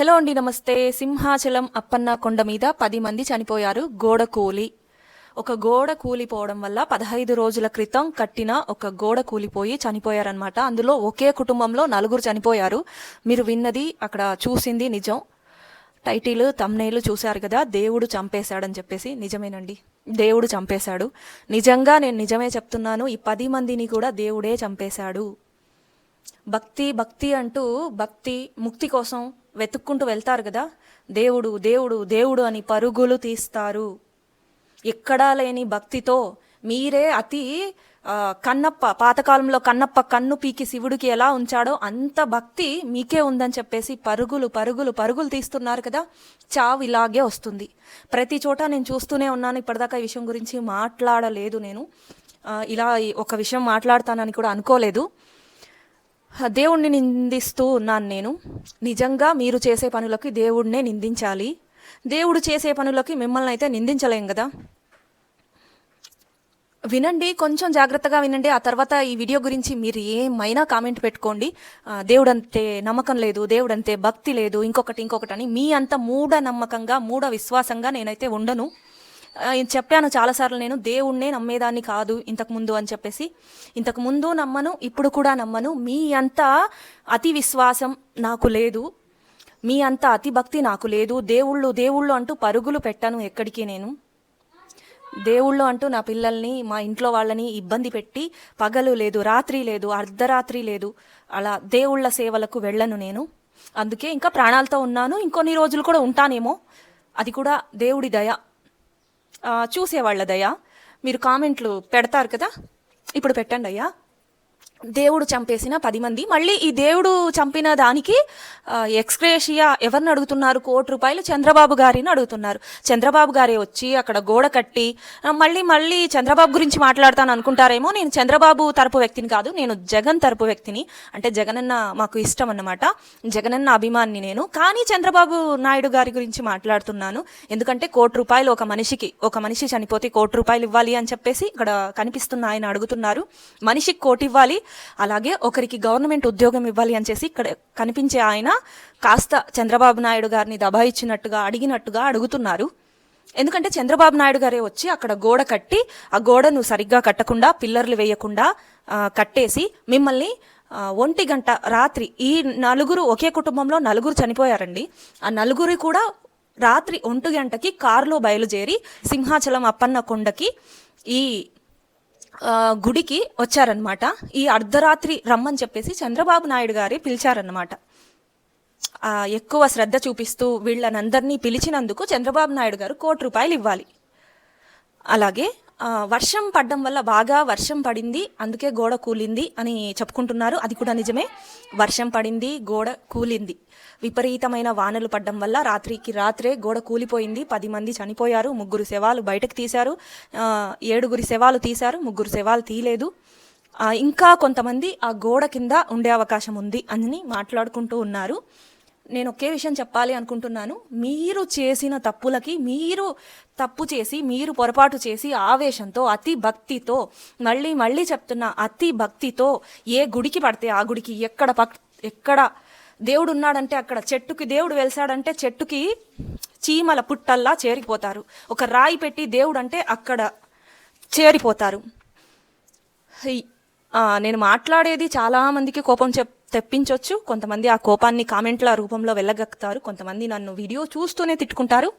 Hello అండి నమస్తే. సింహాచలం అప్పన్న కొండ మీద పది మంది చనిపోయారు గోడ కూలి. ఒక గోడ కూలిపోవడం వల్ల పదహైదు రోజుల క్రితం కట్టిన ఒక గోడ కూలిపోయి చనిపోయారనమాట అందులో ఒకే కుటుంబంలో నలుగురు చనిపోయారు. మీరు విన్నది అక్కడ చూసింది నిజం. టైటిల్ తమ్నేలు చూశారు కదా దేవుడు చంపేశాడని చెప్పేసి. నిజమేనండి. దేవుడు చంపేశాడు. నిజంగా నేను నిజమే చెప్తున్నాను. ఈ పది మందిని కూడా దేవుడే చంపేశాడు. భక్తి భక్తి అంటూ భక్తి ముక్తి కోసం వెతుక్కుంటూ వెళ్తారు కదా? దేవుడు దేవుడు దేవుడు అని పరుగులు తీస్తారు. ఎక్కడా లేని భక్తితో మీరే అతి కన్నప్ప పాతకాలంలో కన్నప్ప కన్ను పీకి శివుడికి ఎలా ఉంచాడో అంత భక్తి మీకే ఉందని చెప్పేసి పరుగులు పరుగులు పరుగులు తీస్తున్నారు కదా? చావు ఇలాగే వస్తుంది. ప్రతి చోట నేను చూస్తూనే ఉన్నాను ఇప్పటిదాకా ఈ విషయం గురించి మాట్లాడలేదు నేను. ఇలా ఒక విషయం మాట్లాడతానని కూడా అనుకోలేదు. దేవుణ్ణి నిందిస్తూ ఉన్నాను నేను. నిజంగా మీరు చేసే పనులకి దేవుడినే నిందించాలి. దేవుడు చేసే పనులకి మిమ్మల్ని అయితే నిందించలేం కదా. వినండి కొంచెం జాగ్రత్తగా వినండి. ఆ తర్వాత ఈ వీడియో గురించి మీరు ఏమైనా కామెంట్ పెట్టుకోండి. దేవుడంతే నమ్మకం లేదు దేవుడంతే భక్తి లేదు ఇంకొకటి ఇంకొకటి అని మీ అంత మూఢ నమ్మకంగా మూఢ విశ్వాసంగా నేనైతే ఉండను. చెప్పాను చాలాసార్లు నేను దేవుణ్ణే నమ్మేదాన్ని కాదు ఇంతకు ముందు అని చెప్పేసి. ఇంతకు ముందు నమ్మను ఇప్పుడు కూడా నమ్మను. మీ అంత అతి విశ్వాసం నాకు లేదు. మీ అంత అతి భక్తి నాకు లేదు. దేవుళ్ళు దేవుళ్ళు అంటూ పరుగులు పెట్టను ఎక్కడికి నేను. దేవుళ్ళు అంటూ నా పిల్లల్ని మా ఇంట్లో వాళ్ళని ఇబ్బంది పెట్టి పగలు లేదు రాత్రి లేదు అర్ధరాత్రి లేదు అలా దేవుళ్ళ సేవలకు వెళ్ళను నేను. అందుకే ఇంకా ప్రాణాలతో ఉన్నాను. ఇంకొన్ని రోజులు కూడా ఉంటానేమో. అది కూడా దేవుడి దయ. చూసేవాళ్ళదయ్యా. మీరు కామెంట్లు పెడతారు కదా? ఇప్పుడు పెట్టండి అయ్యా దేవుడు చంపేసిన పది మంది. మళ్ళీ ఈ దేవుడు చంపిన దానికి ఎక్స్క్రేషియా ఎవరిని అడుగుతున్నారు? కోటి రూపాయలు చంద్రబాబు గారిని అడుగుతున్నారు. చంద్రబాబు గారే వచ్చి అక్కడ గోడ కట్టి మళ్ళీ మళ్ళీ చంద్రబాబు గురించి మాట్లాడతాను అనుకుంటారేమో. నేను చంద్రబాబు తరపు వ్యక్తిని కాదు నేను జగన్ తరపు వ్యక్తిని. అంటే జగనన్న మాకు ఇష్టం అన్నమాట. జగనన్న అభిమానిని నేను. కానీ చంద్రబాబు నాయుడు గారి గురించి మాట్లాడుతున్నాను. ఎందుకంటే కోటి రూపాయలు ఒక మనిషికి ఒక మనిషి చనిపోతే కోటి రూపాయలు ఇవ్వాలి అని చెప్పేసి ఇక్కడ కనిపిస్తున్న ఆయన అడుగుతున్నారు. మనిషికి కోటి ఇవ్వాలి అలాగే ఒకరికి గవర్నమెంట్ ఉద్యోగం ఇవ్వాలి అని చేసి ఇక్కడ కనిపించే ఆయన కాస్త చంద్రబాబు నాయుడు గారిని దబాయిచ్చినట్టుగా అడిగినట్టుగా అడుగుతున్నారు. ఎందుకంటే చంద్రబాబు నాయుడు గారే వచ్చి అక్కడ గోడ కట్టి ఆ గోడను సరిగ్గా కట్టకుండా పిల్లర్లు వేయకుండా కట్టేసి మిమ్మల్ని ఒంటి గంట రాత్రి ఈ నలుగురు ఒకే కుటుంబంలో నలుగురు చనిపోయారండి. ఆ నలుగురు కూడా రాత్రి ఒంటి గంటకి కారులో బయలుదేరి సింహాచలం అప్పన్న కొండకి ఈ గుడికి వచ్చారనమాట ఈ అర్ధరాత్రి రమ్మని చెప్పేసి చంద్రబాబు నాయుడు గారి పిలిచారనమాట ఎక్కువ శ్రద్ధ చూపిస్తూ వీళ్ళనందరినీ పిలిచినందుకు చంద్రబాబు నాయుడు గారు కోటి రూపాయలు ఇవ్వాలి. అలాగే వర్షం పడడం వల్ల బాగా వర్షం పడింది అందుకే గోడ కూలింది అని చెప్పుకుంటున్నారు. అది కూడా నిజమే. వర్షం పడింది గోడ కూలింది. విపరీతమైన వానలు పడడం వల్ల రాత్రికి రాత్రే గోడ కూలిపోయింది. పది మంది చనిపోయారు. ముగ్గురు శవాలు బయటకు తీశారు. ఏడుగురి శవాలు తీశారు. ముగ్గురు శవాలు తీయలేదు. ఇంకా కొంతమంది ఆ గోడ కింద ఉండే అవకాశం ఉంది అని మాట్లాడుకుంటూ ఉన్నారు. నేను ఒకే విషయం చెప్పాలి అనుకుంటున్నాను. మీరు చేసిన తప్పులకి మీరు తప్పు చేసి మీరు పొరపాటు చేసి ఆవేశంతో అతి భక్తితో మళ్ళీ మళ్ళీ చెప్తున్న అతి భక్తితో ఏ గుడికి పడితే ఆ గుడికి ఎక్కడ పక్ ఎక్కడ దేవుడు ఉన్నాడంటే అక్కడ చెట్టుకి దేవుడు వెలిసాడంటే చెట్టుకి చీమల పుట్టల్లా చేరిపోతారు. ఒక రాయి పెట్టి దేవుడు అంటే అక్కడ చేరిపోతారు. హై, నేను మాట్లాడేది చాలామందికి కోపం చెప్ తెప్పించవచ్చు కొంతమంది ఆ కోపాన్ని కామెంట్ల రూపంలో వెళ్ళగక్కుతారు. కొంతమంది నన్ను వీడియో చూస్తూనే తిట్టుకుంటారు.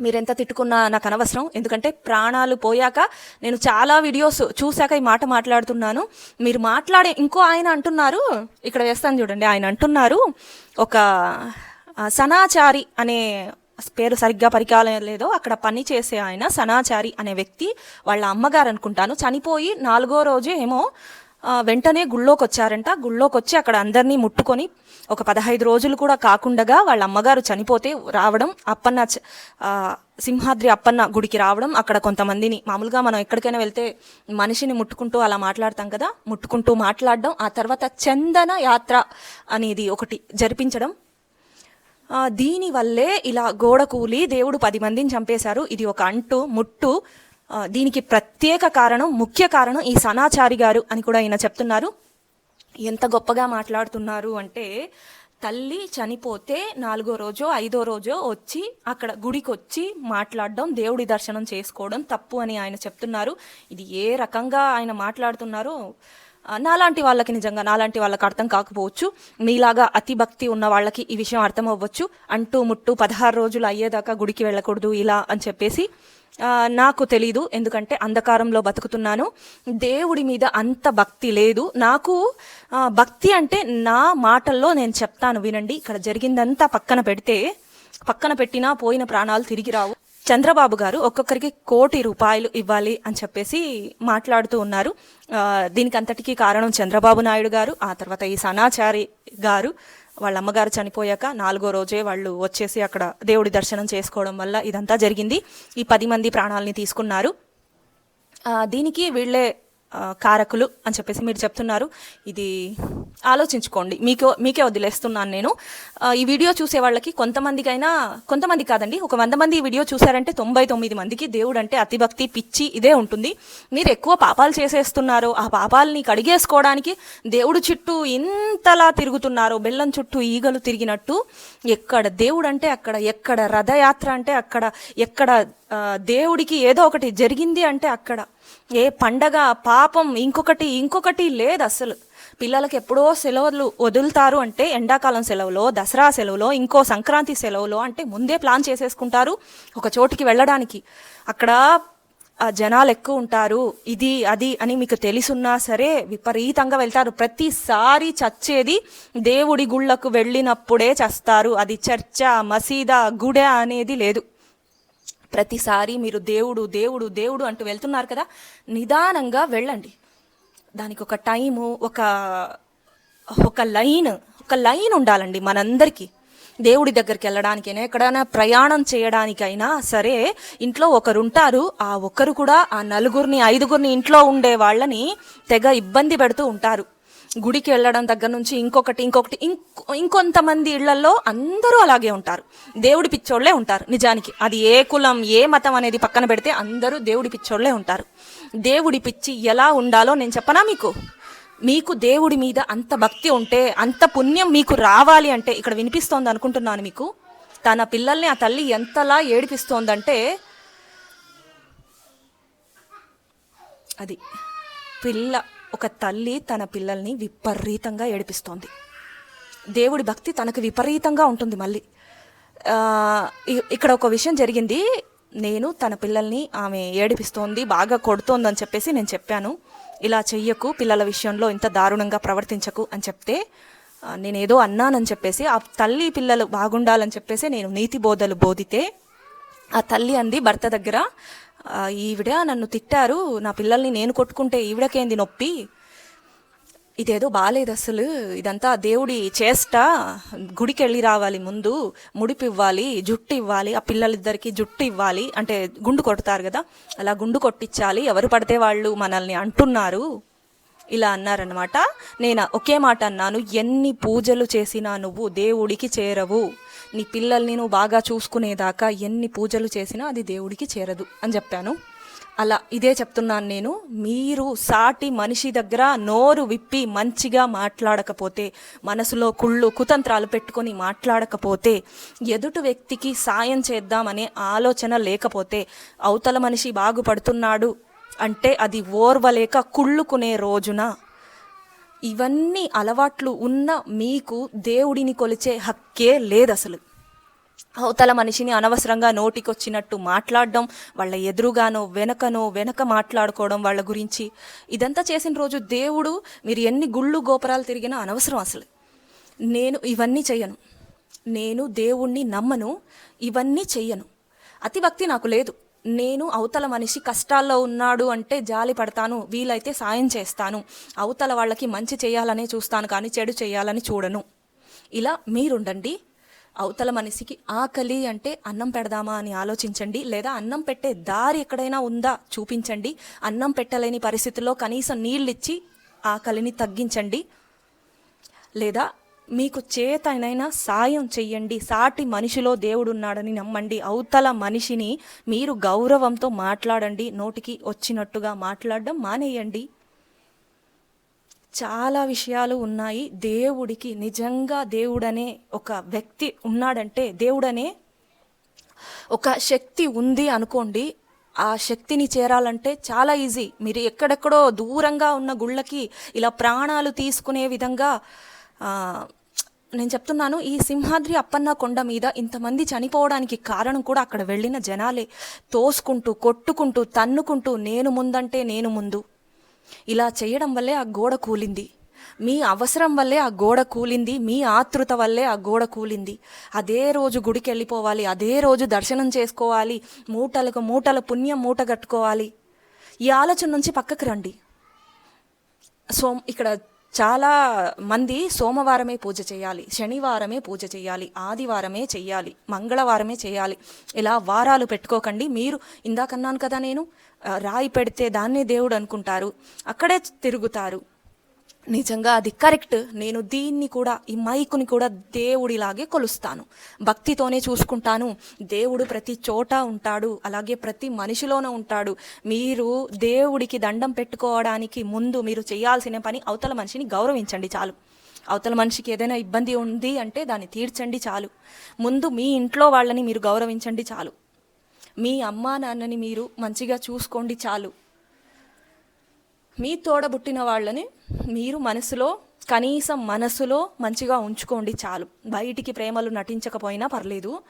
మీరెంత తిట్టుకున్నా నాకు అనవసరం. ఎందుకంటే ప్రాణాలు పోయాక నేను చాలా వీడియోస్ చూశాక ఈ మాట మాట్లాడుతున్నాను. మీరు మాట్లాడే ఇంకో ఆయన అంటున్నారు. ఇక్కడ వేస్తాను చూడండి. ఆయన అంటున్నారు ఒక సనాచారి అనే పేరు సరిగ్గా పరికాలం లేదో అక్కడ పని చేసే ఆయన సనాచారి అనే వ్యక్తి వాళ్ళ అమ్మగారు అనుకుంటాను. చనిపోయి నాలుగో రోజు ఏమో వెంటనే గుళ్ళోకి వచ్చారంట గుళ్ళోకి వచ్చి అక్కడ అందరినీ ముట్టుకొని ఒక పదహైదు రోజులు కూడా కాకుండగా వాళ్ళ అమ్మగారు చనిపోతే రావడం అప్పన్న సింహాద్రి అప్పన్న గుడికి రావడం అక్కడ కొంతమందిని మామూలుగా మనం ఎక్కడికైనా వెళ్తే మనిషిని ముట్టుకుంటూ అలా మాట్లాడతాం కదా ముట్టుకుంటూ మాట్లాడడం ఆ తర్వాత చందన యాత్ర అనేది ఒకటి జరిపించడం. దీనివల్లే ఇలా గోడ కూలి దేవుడు పది మందిని చంపేశారు. ఇది ఒక అంటు ముట్టు దీనికి ప్రత్యేక కారణం ముఖ్య కారణం ఈ సనాచారి గారు అని కూడా ఈయన చెప్తున్నారు. ఎంత గొప్పగా మాట్లాడుతున్నారు అంటే తల్లి చనిపోతే నాలుగో రోజో ఐదో రోజో వచ్చి అక్కడ గుడికి వచ్చి మాట్లాడడం దేవుడి దర్శనం చేసుకోవడం తప్పు అని ఆయన చెప్తున్నారు. ఇది ఏ రకంగా ఆయన మాట్లాడుతున్నారో నాలాంటి వాళ్ళకి నిజంగా నాలాంటి వాళ్ళకి అర్థం కాకపోవచ్చు. మీలాగా అతి భక్తి ఉన్న వాళ్ళకి ఈ విషయం అర్థం అవ్వచ్చు అంటూ ముట్టు పదహారు రోజులు అయ్యేదాకా గుడికి వెళ్ళకూడదు ఇలా అని చెప్పేసి నాకు తెలీదు ఎందుకంటే అంధకారంలో బతుకుతున్నాను. దేవుడి మీద అంత భక్తి లేదు. నాకు భక్తి అంటే నా మాటల్లో నేను చెప్తాను వినండి. ఇక్కడ జరిగిందంతా పక్కన పెడితే పక్కన పెట్టినా పోయిన ప్రాణాలు తిరిగి రావు. చంద్రబాబు గారు ఒక్కొక్కరికి కోటి రూపాయలు ఇవ్వాలి అని చెప్పేసి మాట్లాడుతూ ఉన్నారు. దీనికి అంతటికీ కారణం చంద్రబాబు నాయుడు గారు ఆ తర్వాత ఈ సనాచారి గారు. వాళ్ళ అమ్మగారు చనిపోయాక నాలుగో రోజే వాళ్ళు వచ్చేసి అక్కడ దేవుడి దర్శనం చేసుకోవడం వల్ల ఇదంతా జరిగింది. ఈ పది మంది ప్రాణాలని తీసుకున్నారు. దీనికి వీళ్ళే కారకులు అని చెప్పేసి మీరు చెప్తున్నారు. ఇది ఆలోచించుకోండి. మీకు మీకే వదిలేస్తున్నాను నేను. ఈ వీడియో చూసే వాళ్ళకి కొంతమందికైనా కొంతమంది కాదండి ఒక వంద మంది ఈ వీడియో చూసారంటే తొంభై తొమ్మిది మందికి దేవుడు అంటే అతిభక్తి పిచ్చి ఇదే ఉంటుంది. మీరు ఎక్కువ పాపాలు చేసేస్తున్నారు. ఆ పాపాలని కడిగేసుకోవడానికి దేవుడు చుట్టూ ఇంతలా తిరుగుతున్నారు బెల్లం చుట్టూ ఈగలు తిరిగినట్టు ఎక్కడ దేవుడు అంటే అక్కడ ఎక్కడ రథయాత్ర అంటే అక్కడ ఎక్కడ దేవుడికి ఏదో ఒకటి జరిగింది అంటే అక్కడ ఏ పండగ పాపం ఇంకొకటి ఇంకొకటి లేదు అసలు. పిల్లలకి ఎప్పుడో సెలవులు వదులుతారు అంటే ఎండాకాలం సెలవులో దసరా సెలవులో ఇంకో సంక్రాంతి సెలవులో అంటే ముందే ప్లాన్ చేసేసుకుంటారు ఒక చోటికి వెళ్ళడానికి. అక్కడ జనాలు ఎక్కువ ఉంటారు ఇది అది అని మీకు తెలుసున్నా సరే విపరీతంగా వెళ్తారు. ప్రతిసారి చచ్చేది దేవుడి గుళ్ళకు వెళ్ళినప్పుడే చస్తారు. అది చర్చ మసీదా గుడ అనేది లేదు. ప్రతిసారి మీరు దేవుడు దేవుడు దేవుడు అంటూ వెళ్తున్నారు కదా నిదానంగా వెళ్ళండి. దానికి ఒక టైము ఒక ఒక లైన్ ఒక లైన్ ఉండాలండి మనందరికీ. దేవుడి దగ్గరికి వెళ్ళడానికైనా ఎక్కడైనా ప్రయాణం చేయడానికైనా సరే ఇంట్లో ఒకరు ఉంటారు. ఆ ఒక్కరు కూడా ఆ నలుగురిని ఐదుగురిని ఇంట్లో ఉండే వాళ్ళని తెగ ఇబ్బంది పెడుతూ ఉంటారు. గుడికి వెళ్ళడం దగ్గర నుంచి ఇంకొకటి ఇంకొకటి ఇంకో ఇంకొంతమంది ఇళ్ళలో అందరూ అలాగే ఉంటారు. దేవుడి పిచ్చోళ్ళే ఉంటారు నిజానికి. అది ఏ కులం ఏ మతం అనేది పక్కన పెడితే అందరూ దేవుడి పిచ్చోళ్ళే ఉంటారు. దేవుడి పిచ్చి ఎలా ఉండాలో నేను చెప్పనా మీకు? మీకు దేవుడి మీద అంత భక్తి ఉంటే అంత పుణ్యం మీకు రావాలి అంటే ఇక్కడ వినిపిస్తోంది అనుకుంటున్నాను మీకు. తన పిల్లల్ని ఆ తల్లి ఎంతలా ఏడిపిస్తోందంటే అది పిల్ల ఒక తల్లి తన పిల్లల్ని విపరీతంగా ఏడిపిస్తోంది. దేవుడి భక్తి తనకు విపరీతంగా ఉంటుంది మళ్ళీ. ఇక్కడ ఒక విషయం జరిగింది. నేను తన పిల్లల్ని ఆమె ఏడిపిస్తోంది బాగా కొడుతోందని చెప్పేసి నేను చెప్పాను. ఇలా చెయ్యకు పిల్లల విషయంలో ఇంత దారుణంగా ప్రవర్తించకు అని చెప్తే నేనేదో అన్నానని చెప్పేసి ఆ తల్లి పిల్లలు బాగుండాలని చెప్పేసి నేను నీతి బోధలు బోధితే ఆ తల్లి అంది భర్త దగ్గర ఈవిడ నన్ను తిట్టారు. నా పిల్లల్ని నేను కొట్టుకుంటే ఈవిడకేంది నొప్పి? ఇదేదో బాగాలేదు అసలు. ఇదంతా దేవుడి చేష్ట. గుడికి వెళ్ళి రావాలి ముందు ముడిపు ఇవ్వాలి జుట్టు ఇవ్వాలి ఆ పిల్లలిద్దరికి జుట్టు ఇవ్వాలి అంటే గుండు కొడతారు కదా అలా గుండు కొట్టించాలి ఎవరు పడితే వాళ్ళు మనల్ని అంటున్నారు. ఇలా అన్నారనమాట నేను ఒకే మాట అన్నాను. ఎన్ని పూజలు చేసినా నువ్వు దేవుడికి చేరవు. నీ పిల్లల్ని నువ్వు బాగా చూసుకునేదాకా ఎన్ని పూజలు చేసినా అది దేవుడికి చేరదు అని చెప్పాను. అలా ఇదే చెప్తున్నాను నేను. మీరు సాటి మనిషి దగ్గర నోరు విప్పి మంచిగా మాట్లాడకపోతే మనసులో కుళ్ళు కుతంత్రాలు పెట్టుకొని మాట్లాడకపోతే ఎదుటి వ్యక్తికి సాయం చేద్దామనే ఆలోచన లేకపోతే అవతల మనిషి బాగుపడుతున్నాడు అంటే అది ఓర్వలేక కుళ్ళుకునే రోజున? ఇవన్నీ అలవాట్లు ఉన్న మీకు దేవుడిని కొలిచే హక్కే లేదు అసలు అవతల మనిషిని అనవసరంగా నోటికొచ్చినట్టు మాట్లాడడం వాళ్ళ ఎదురుగానో వెనకనో వెనక మాట్లాడుకోవడం వాళ్ళ గురించి. ఇదంతా చేసిన రోజు దేవుడు మీరు ఎన్ని గుళ్ళు గోపురాలు తిరిగినా అనవసరం అసలు. నేను ఇవన్నీ చెయ్యను. నేను దేవుణ్ణి నమ్మను. ఇవన్నీ చెయ్యను. అతి భక్తి నాకు లేదు. నేను అవతల మనిషి కష్టాల్లో ఉన్నాడు అంటే జాలి పడతాను వీలైతే సాయం చేస్తాను. అవతల వాళ్ళకి మంచి చేయాలనే చూస్తాను కానీ చెడు చేయాలని చూడను. ఇలా మీరుండండి. అవతల మనిషికి ఆకలి అంటే అన్నం పెడదామా అని ఆలోచించండి లేదా అన్నం పెట్టే దారి ఎక్కడైనా ఉందా చూపించండి. అన్నం పెట్టలేని పరిస్థితుల్లో కనీసం నీళ్ళిచ్చి ఆకలిని తగ్గించండి. లేదా మీకు చేతనైనా సాయం చెయ్యండి. సాటి మనిషిలో దేవుడున్నాడని నమ్మండి. అవతల మనిషిని మీరు గౌరవంతో మాట్లాడండి. నోటికి వచ్చినట్టుగా మాట్లాడడం మానేయండి. చాలా విషయాలు ఉన్నాయి. దేవుడికి నిజంగా దేవుడనే ఒక వ్యక్తి ఉన్నాడంటే దేవుడనే ఒక శక్తి ఉంది అనుకోండి. ఆ శక్తిని చేరాలంటే చాలా ఈజీ. మీరు ఎక్కడెక్కడో దూరంగా ఉన్న గుళ్ళకి ఇలా ప్రాణాలు తీసుకునే విధంగా నేను చెప్తున్నాను ఈ సింహాద్రి అప్పన్న కొండ మీద ఇంతమంది చనిపోవడానికి కారణం కూడా అక్కడ వెళ్ళిన జనాలే. తోసుకుంటూ కొట్టుకుంటూ తన్నుకుంటూ నేను ముందంటే నేను ముందు. ఇలా చేయడం వల్లే ఆ గోడ కూలింది. మీ అవసరం వల్లే ఆ గోడ కూలింది మీ ఆతృత వల్లే ఆ గోడ కూలింది. అదే రోజు గుడికి వెళ్ళిపోవాలి అదే రోజు దర్శనం చేసుకోవాలి మూటలకు మూటల పుణ్యం మూట కట్టుకోవాలి. ఈ ఆలోచన నుంచి పక్కకు రండి. సో ఇక్కడ చాలా మంది సోమవారమే పూజ చేయాలి శనివారమే పూజ చేయాలి ఆదివారమే చేయాలి మంగళవారమే చేయాలి. ఇలా వారాలు పెట్టుకోకండి. మీరు ఇందాకన్నాను కదా నేను రాయి పెడితే దాన్నే దేవుడు అనుకుంటారు. అక్కడే తిరుగుతారు. నిజంగా అది కరెక్ట్. నేను దీన్ని కూడా ఈ మైకుని కూడా దేవుడిలాగే కొలుస్తాను. భక్తితోనే చూసుకుంటాను. దేవుడు ప్రతి చోట ఉంటాడు. అలాగే ప్రతి మనిషిలోనూ ఉంటాడు. మీరు దేవుడికి దండం పెట్టుకోవడానికి ముందు మీరు చేయాల్సిన పని అవతల మనిషిని గౌరవించండి చాలు. అవతల మనిషికి ఏదైనా ఇబ్బంది ఉంది అంటే దాన్ని తీర్చండి చాలు. ముందు మీ ఇంట్లో వాళ్ళని మీరు గౌరవించండి చాలు. మీ అమ్మా నాన్నని మీరు మంచిగా చూసుకోండి చాలు. మీ తోడబుట్టిన వాళ్ళని మీరు మనసులో కనీసం మనసులో మంచిగా ఉంచుకోండి చాలు. బయటికి ప్రేమలు నటించకపోయినా పర్లేదు.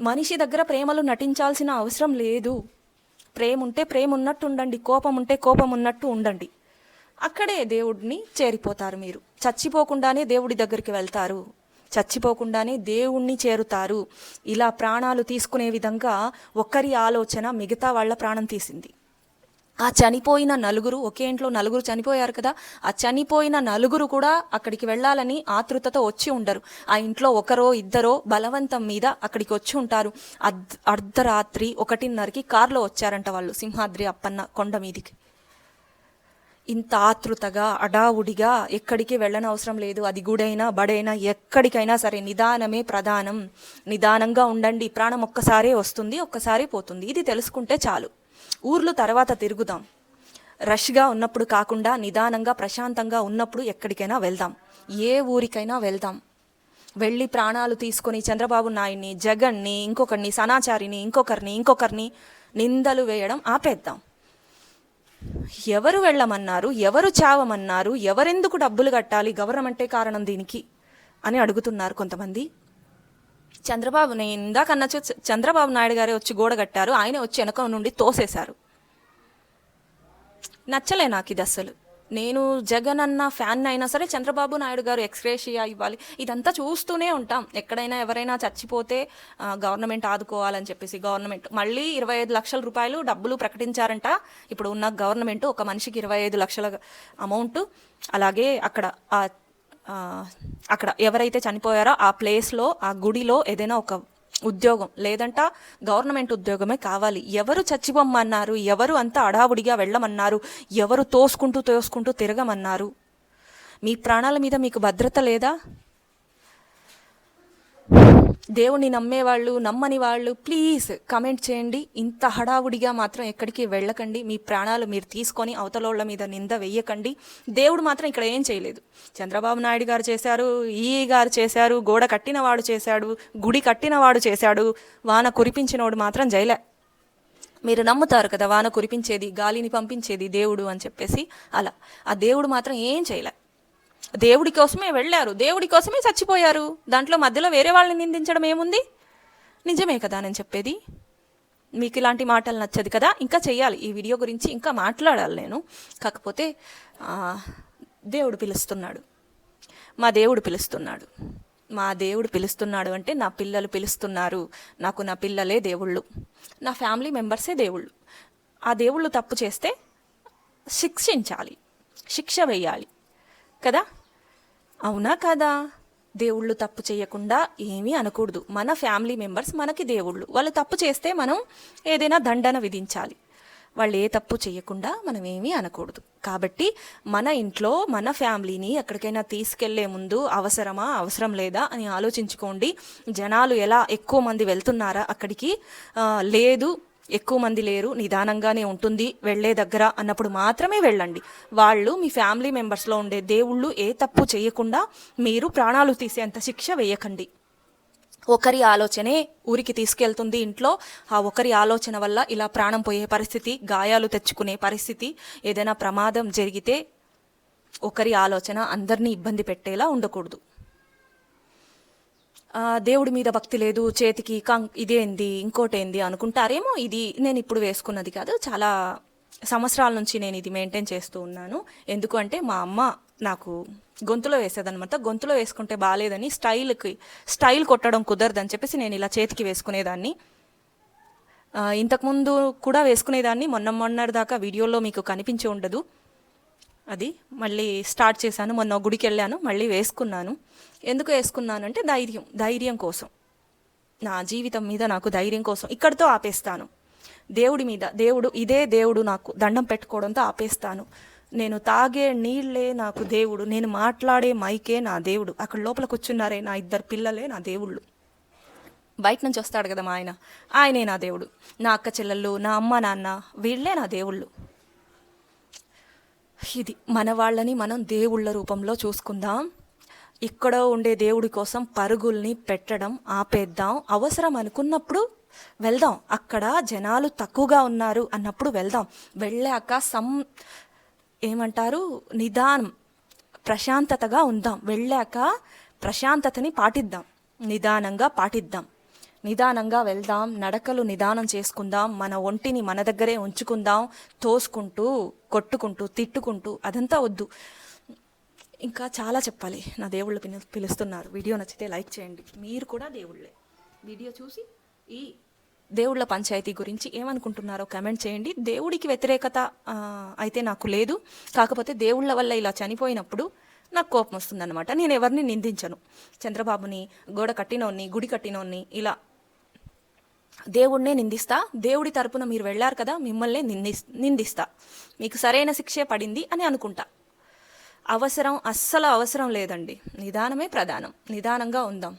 మనిషి దగ్గర ప్రేమలు నటించాల్సిన అవసరం లేదు. ప్రేమ ఉంటే ప్రేమ ఉన్నట్టు ఉండండి కోపం ఉంటే కోపం ఉన్నట్టు ఉండండి. అక్కడే దేవుడిని చేరిపోతారు మీరు. చచ్చిపోకుండానే దేవుడి దగ్గరికి వెళ్తారు. చచ్చిపోకుండానే దేవుణ్ణి చేరుతారు. ఇలా ప్రాణాలు తీసుకునే విధంగా ఒక్కరి ఆలోచన మిగతా వాళ్ళ ప్రాణం తీసింది. ఆ చనిపోయిన నలుగురు ఒకే ఇంట్లో నలుగురు చనిపోయారు కదా ఆ చనిపోయిన నలుగురు కూడా అక్కడికి వెళ్ళాలని ఆతృతతో వచ్చి ఉండరు. ఆ ఇంట్లో ఒకరో ఇద్దరో బలవంతం మీద అక్కడికి వచ్చి ఉంటారు. అర్ధరాత్రి ఒకటిన్నరకి కారులో వచ్చారంట వాళ్ళు సింహాద్రి అప్పన్న కొండ మీదికి. ఇంత ఆతృతగా అడావుడిగా ఎక్కడికి వెళ్ళనవసరం లేదు. అది గుడైనా బడైనా ఎక్కడికైనా సరే నిదానమే ప్రధానం. నిదానంగా ఉండండి ప్రాణం ఒక్కసారే వస్తుంది ఒక్కసారే పోతుంది. ఇది తెలుసుకుంటే చాలు. ఊర్లో తర్వాత తిరుగుదాం. రష్గా ఉన్నప్పుడు కాకుండా నిదానంగా ప్రశాంతంగా ఉన్నప్పుడు ఎక్కడికైనా వెళ్దాం. ఏ ఊరికైనా వెళ్దాం. వెళ్ళి ప్రాణాలు తీసుకొని చంద్రబాబు నాయుడిని జగన్ని ఇంకొకరిని సనాచారిని ఇంకొకరిని ఇంకొకరిని నిందలు వేయడం ఆపేద్దాం. ఎవరు వెళ్ళమన్నారు? ఎవరు చావమన్నారు? ఎవరెందుకు డబ్బులు కట్టాలి? గవర్నమెంటే కారణం దీనికి? అని అడుగుతున్నారు కొంతమంది. చంద్రబాబు నేను ఇందాకన్నా చంద్రబాబు నాయుడు గారే వచ్చి గోడ కట్టారు. ఆయన వచ్చి వెనక నుండి తోసేశారు. నచ్చలే నాకు ఇది అస్సలు. నేను జగన్ అన్న ఫ్యాన్ అయినా సరే చంద్రబాబు నాయుడు గారు ఎక్స్గ్రేషియా ఇవ్వాలి. ఇదంతా చూస్తూనే ఉంటాం. ఎక్కడైనా ఎవరైనా చచ్చిపోతే గవర్నమెంట్ ఆదుకోవాలని చెప్పేసి గవర్నమెంట్ మళ్ళీ ఇరవై ఐదు లక్షల రూపాయలు డబ్బులు ప్రకటించారంట. ఇప్పుడు ఉన్న గవర్నమెంట్ ఒక మనిషికి ఇరవై ఐదు లక్షల అమౌంట్. అలాగే అక్కడ ఆ, అక్కడ ఎవరైతే చనిపోయారో ఆ ప్లేస్లో ఆ గుడిలో ఏదైనా ఒక ఉద్యోగం లేదంట గవర్నమెంట్ ఉద్యోగమే కావాలి. ఎవరు చచ్చిపోమ్మన్నారు? ఎవరు అంత అడావుడిగా వెళ్ళమన్నారు? ఎవరు తోసుకుంటూ తోసుకుంటూ తిరగమన్నారు? మీ ప్రాణాల మీద మీకు భద్రత లేదా? దేవుణ్ణి నమ్మేవాళ్ళు నమ్మని వాళ్ళు ప్లీజ్ కమెంట్ చేయండి. ఇంత హడావుడిగా మాత్రం ఎక్కడికి వెళ్ళకండి. మీ ప్రాణాలు మీరు తీసుకొని అవతలోళ్ళ మీద నింద వెయ్యకండి దేవుడు మాత్రం ఇక్కడ ఏం చేయలేదు. చంద్రబాబు నాయుడు గారు చేశారు ఈ గారు చేశారు గోడ కట్టినవాడు చేశాడు గుడి కట్టినవాడు చేశాడు వాన కురిపించినోడు మాత్రం జైలే. మీరు నమ్ముతారు కదా వాన కురిపించేది గాలిని పంపించేది దేవుడు అని చెప్పేసి అలా. ఆ దేవుడు మాత్రం ఏం చేయలే. దేవుడి కోసమే వెళ్ళారు. దేవుడి కోసమే చచ్చిపోయారు. దాంట్లో మధ్యలో వేరే వాళ్ళని నిందించడం ఏముంది? నిజమే కదా నేను చెప్పేది. మీకు ఇలాంటి మాటలు నచ్చదు కదా? ఇంకా చెయ్యాలి. ఈ వీడియో గురించి ఇంకా మాట్లాడాలి నేను. కాకపోతే దేవుడు పిలుస్తున్నాడు. మా దేవుడు పిలుస్తున్నాడు. మా దేవుడు పిలుస్తున్నాడు అంటే నా పిల్లలు పిలుస్తున్నారు. నాకు నా పిల్లలే దేవుళ్ళు. నా ఫ్యామిలీ మెంబర్సే దేవుళ్ళు. ఆ దేవుళ్ళు తప్పు చేస్తే శిక్షించాలి. శిక్ష వేయాలి. కదా? అవునా కదా? దేవుళ్ళు తప్పు చేయకుండా ఏమీ అనకూడదు. మన ఫ్యామిలీ మెంబర్స్ మనకి దేవుళ్ళు. వాళ్ళు తప్పు చేస్తే మనం ఏదైనా దండన విధించాలి. వాళ్ళు ఏ తప్పు చేయకుండా మనం ఏమీ అనకూడదు. కాబట్టి మన ఇంట్లో మన ఫ్యామిలీని ఎక్కడికైనా తీసుకెళ్ళే ముందు అవసరమా అవసరం లేదా అని ఆలోచించుకోండి. జనాలు ఎలా ఎక్కువ మంది వెళ్తున్నారా అక్కడికి? లేదు ఎక్కువ మంది లేరు నిదానంగానే ఉంటుంది వెళ్ళే దగ్గర అన్నప్పుడు మాత్రమే వెళ్ళండి. వాళ్ళు మీ ఫ్యామిలీ మెంబర్స్లో ఉండే దేవుళ్ళు ఏ తప్పు చేయకుండా మీరు ప్రాణాలు తీసేంత శిక్ష వేయకండి. ఒకరి ఆలోచనే ఊరికి తీసుకెళ్తుంది ఇంట్లో. ఆ ఒకరి ఆలోచన వల్ల ఇలా ప్రాణం పోయే పరిస్థితి గాయాలు తెచ్చుకునే పరిస్థితి ఏదైనా ప్రమాదం జరిగితే ఒకరి ఆలోచన అందరినీ ఇబ్బంది పెట్టేలా ఉండకూడదు. దేవుడి మీద భక్తి లేదు చేతికి కం ఇదేంది ఇంకోటేంది అనుకుంటారేమో ఇది నేను ఇప్పుడు వేసుకున్నది కాదు చాలా సంవత్సరాల నుంచి నేను ఇది మెయింటైన్ చేస్తూ ఉన్నాను. ఎందుకంటే మా అమ్మ నాకు గొంతులో వేసేదనమాట గొంతులో వేసుకుంటే బాగాలేదని స్టైల్కి స్టైల్ కొట్టడం కుదరదని చెప్పేసి నేను ఇలా చేతికి వేసుకునేదాన్ని. ఇంతకుముందు కూడా వేసుకునేదాన్ని మొన్న మొన్నటి దాకా వీడియోలో మీకు కనిపించి ఉండదు. అది మళ్ళీ స్టార్ట్ చేశాను. మొన్న గుడికి వెళ్ళాను మళ్ళీ వేసుకున్నాను. ఎందుకు వేసుకున్నాను అంటే ధైర్యం ధైర్యం కోసం. నా జీవితం మీద నాకు ధైర్యం కోసం ఇక్కడితో ఆపేస్తాను. దేవుడి మీద దేవుడు ఇదే దేవుడు నాకు దండం పెట్టుకోవడంతో ఆపేస్తాను. నేను తాగే నీళ్ళే నాకు దేవుడు నేను మాట్లాడే మైకే నా దేవుడు. అక్కడ లోపల కూర్చున్నారే నా ఇద్దరు పిల్లలే నా దేవుళ్ళు. బయట నుంచి వస్తాడు కదా మా ఆయన. ఆయనే నా దేవుడు. నా అక్క చెల్లెళ్ళు నా అమ్మ నాన్న వీళ్ళే నా దేవుళ్ళు. ఇది మన వాళ్ళని మనం దేవుళ్ళ రూపంలో చూసుకుందాం. ఇక్కడ ఉండే దేవుడి కోసం పరుగుల్ని పెట్టడం ఆపేద్దాం. అవసరం అనుకున్నప్పుడు వెళ్దాం. అక్కడ జనాలు తక్కువగా ఉన్నారు అన్నప్పుడు వెళ్దాం. వెళ్ళాక సం ఏమంటారు? నిదానం ప్రశాంతతగా ఉందాం. వెళ్ళాక ప్రశాంతతని పాటిద్దాం. నిదానంగా పాటిద్దాం. నిదానంగా వెళ్దాం. నడకలు నిదానం చేసుకుందాం. మన ఒంటిని మన దగ్గరే ఉంచుకుందాం. తోసుకుంటూ కొట్టుకుంటూ తిట్టుకుంటూ అదంతా వద్దు. ఇంకా చాలా చెప్పాలి. నా దేవుళ్ళు పిలు పిలుస్తున్నారు. వీడియో నచ్చితే లైక్ చేయండి. మీరు కూడా దేవుళ్ళే. వీడియో చూసి ఈ దేవుళ్ళ పంచాయతీ గురించి ఏమనుకుంటున్నారో కమెంట్ చేయండి. దేవుడికి వ్యతిరేకత అయితే నాకు లేదు. కాకపోతే దేవుళ్ళ వల్ల ఇలా చనిపోయినప్పుడు నాకు కోపం వస్తుందన్నమాట. నేను ఎవరిని నిందించను. చంద్రబాబుని గోడ కట్టినోన్ని గుడి కట్టినోన్ని ఇలా దేవుడినే నిందిస్తా. దేవుడి తరపున మీరు వెళ్ళారు కదా మిమ్మల్ని నింది నిందిస్తా. మీకు సరైన శిక్షే పడింది అని అనుకుంటా. అవసరం అస్సలు అవసరం లేదండి. నిదానమే ప్రధానం. నిదానంగా ఉందాం.